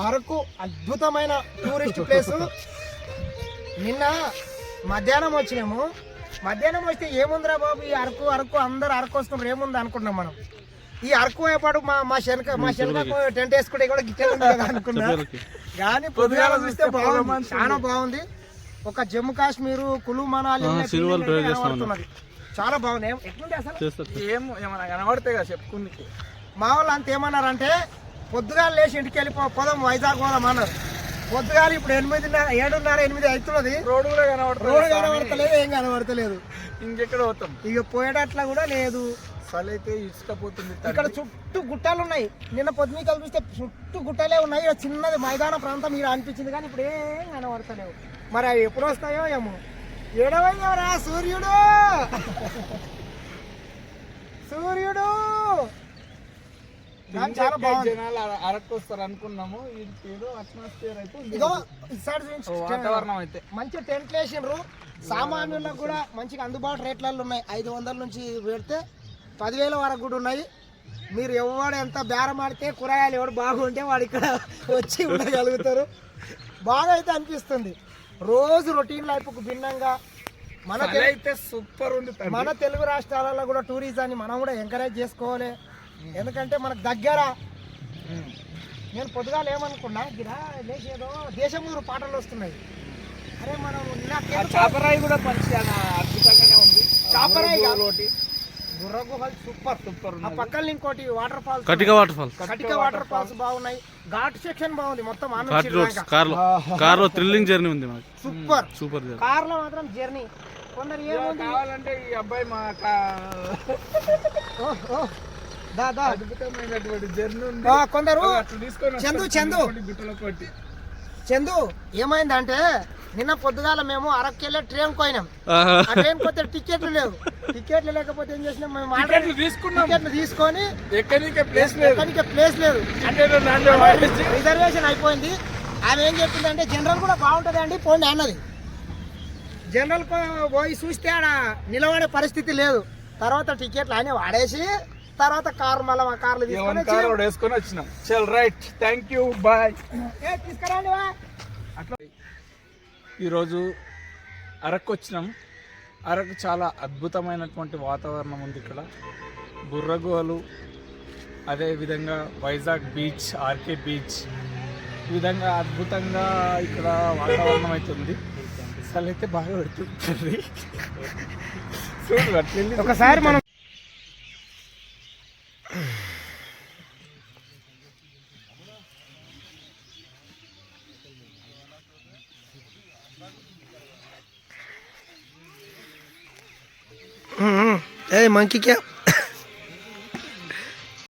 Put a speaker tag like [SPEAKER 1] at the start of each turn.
[SPEAKER 1] అరకు అద్భుతమైన tourist place. నిన్న మధ్యాహ్నం వచ్చినాము. మధ్యాహ్నం వస్తే ఏముందిరా బాబు? ఈ అరకు అరకు అందరు అరకు వస్తున్నారు. ఏముంది అనుకున్నాం మనం? ఈ అరకు అయ్యేపాటు మా మా శనక మా శనక టెంట్ వేసుకుంటే కూడా గిట్టే ఉంది కదా అనుకున్నా. కానీ పొద్దుగాల చూస్తే బాగుంది. చాలా బాగుంది. ఒక జమ్మూ కాశ్మీర్ కులు మనాలి. చాలా బాగుంది. ఏం- ఎట్లుంది అసలు?
[SPEAKER 2] ఏం ఏమైనా కనబడతాయి కదా చెప్పుకుందికి.
[SPEAKER 1] మా వాళ్ళు అంత ఏమన్నారంటే పొద్దుగాల లేచి ఇంటికి వెళ్ళిపో పోదాం వైజాగ్ పోదాం అన్నారు. పొద్దుగాల ఇప్పుడు ఎనిమిదిన్నర ఏడున్నర ఎనిమిది అవుతున్నది.
[SPEAKER 2] రోడ్డు కూడా
[SPEAKER 1] రోడ్డు
[SPEAKER 2] కనబడుతుంది
[SPEAKER 1] కనబడతలేదు ఏం కనబడతలేదు.
[SPEAKER 2] ఇంకెక్కడ పోతాం?
[SPEAKER 1] ఇక పోయేటట్లా కూడా లేదు.
[SPEAKER 2] అయితే ఇసుకపోతుంది
[SPEAKER 1] ఇక్కడ చుట్టూ గుట్టలు ఉన్నాయి. నిన్న పొద్దుమికలు చూస్తే చుట్టూ గుట్టలే ఉన్నాయి. ఇక్కడ చిన్నది మైదాన ప్రాంతం ఇక్కడ అనిపించింది కానీ ఇప్పుడు ఏం కనబడతలేవు. మరి అవి ఎప్పుడు వస్తాయో ఏమో. ఏడవయ్యవరా సూర్యుడు కానీ చాలా బాగుంది.
[SPEAKER 2] జనాలు అర- అరకు వస్తారు అనుకున్నాము. ఇది ఏదో అట్మాస్ఫియర్ అయితే.
[SPEAKER 1] ఇదో.
[SPEAKER 2] వాతావరణం అయితే.
[SPEAKER 1] మంచి టెంట్లు వేసిండ్రు సామాన్యులకు కూడా మంచిగా అందుబాటు రేట్లలో ఉన్నాయి. ఐదు వందల నుంచి పెడితే పదివేల వరకు కూడా ఉన్నాయి. మీరు ఎవడు ఎంత బేరం ఆడితే కూరగాయలు ఎవడు బాగుంటే వాడు ఇక్కడ వచ్చి ఉండగలుగుతారు. బాగా అయితే అనిపిస్తుంది. రోజు రొటీన్ లైఫ్కు భిన్నంగా మన
[SPEAKER 2] అయితే సూపర్ ఉంది.
[SPEAKER 1] మన తెలుగు రాష్ట్రాలలో కూడా టూరిజాన్ని మనం కూడా ఎంకరేజ్ చేసుకోవాలి. ఎందుకంటే మనకు దగ్గర. నేను పొద్దుగాల ఏమనుకున్నా గిరా లేచేదో దేశమూరు పాటలు వస్తున్నాయి. అరే మనం
[SPEAKER 2] చాపరాయి కూడా మంచిగా అద్భుతంగానే ఉంది.
[SPEAKER 1] చాపరాయి కాదు.
[SPEAKER 2] ఒకటి
[SPEAKER 1] బుర్ర గుహలు సూపర్
[SPEAKER 2] సూపర్
[SPEAKER 1] ఆ పక్కన ఇంకోటి waterfalls
[SPEAKER 3] Katika waterfall
[SPEAKER 1] Katika waterfalls బాగున్నాయి. ఘాట్ సెక్షన్ బాగుంది మొత్తం ఆనంద్
[SPEAKER 3] ఘాట్ రోడ్స్
[SPEAKER 1] శ్రీలంక.
[SPEAKER 3] కార్లో కార్లో థ్రిల్లింగ్ జర్నీ ఉంది మనకి
[SPEAKER 1] సూపర్.
[SPEAKER 3] సూపర్ జర్నీ
[SPEAKER 1] కార్లో మాత్రం జర్నీ కొందరు ఏముంది?
[SPEAKER 2] కావాలంటే ఈ అబ్బాయి మా అద్భుతమైనటువంటి జర్నీ ఉంది.
[SPEAKER 1] ఆ, కొందరు చందు. చందు. చందు ఏమైందంటే నిన్న పొద్దుగాల మేము అరకెళ్ళే ట్రైన్ పోయినాం. ఆ ట్రైన్ పోతే టికెట్లు లేవు. టికెట్లు లేకపోతే ఏం చేసినాం మేము
[SPEAKER 2] టికెట్లు తీసుకున్నాం.
[SPEAKER 1] టికెట్లు తీసుకొని
[SPEAKER 2] ఎక్కడికే ప్లేస్ లేదు.
[SPEAKER 1] ఎక్కడికి ప్లేస్ లేదు. రిజర్వేషన్ అయిపోయింది. ఆమె ఏం చెప్పిందంటే జనరల్ కూడా బాగుంటుంది అండి పోండి అన్నది. జనరల్ పోయి చూస్తే ఆడ నిలబడే పరిస్థితి లేదు. తర్వాత టికెట్లు ఆయన వాడేసి తర్వాత కారు మళ్ళీ మా కార్లు తీసుకొని
[SPEAKER 2] కార్ వేసుకొని వచ్చినాం. చల్ రైట్. థ్యాంక్ యూ బాయ్
[SPEAKER 1] తీసుకురండి.
[SPEAKER 2] అట్లా. ఈరోజు అరకు వచ్చినాం. అరకు చాలా అద్భుతమైనటువంటి వాతావరణం ఉంది ఇక్కడ. బుర్రగుహలు అదేవిధంగా వైజాగ్ బీచ్ ఆర్కే బీచ్. ఈ విధంగా అద్భుతంగా ఇక్కడ వాతావరణం అయితే ఉంది. అసలు అయితే బాగా పెడుతుంది. చూడు
[SPEAKER 1] ఒకసారి మనం ఏ మంకీ క్యాప్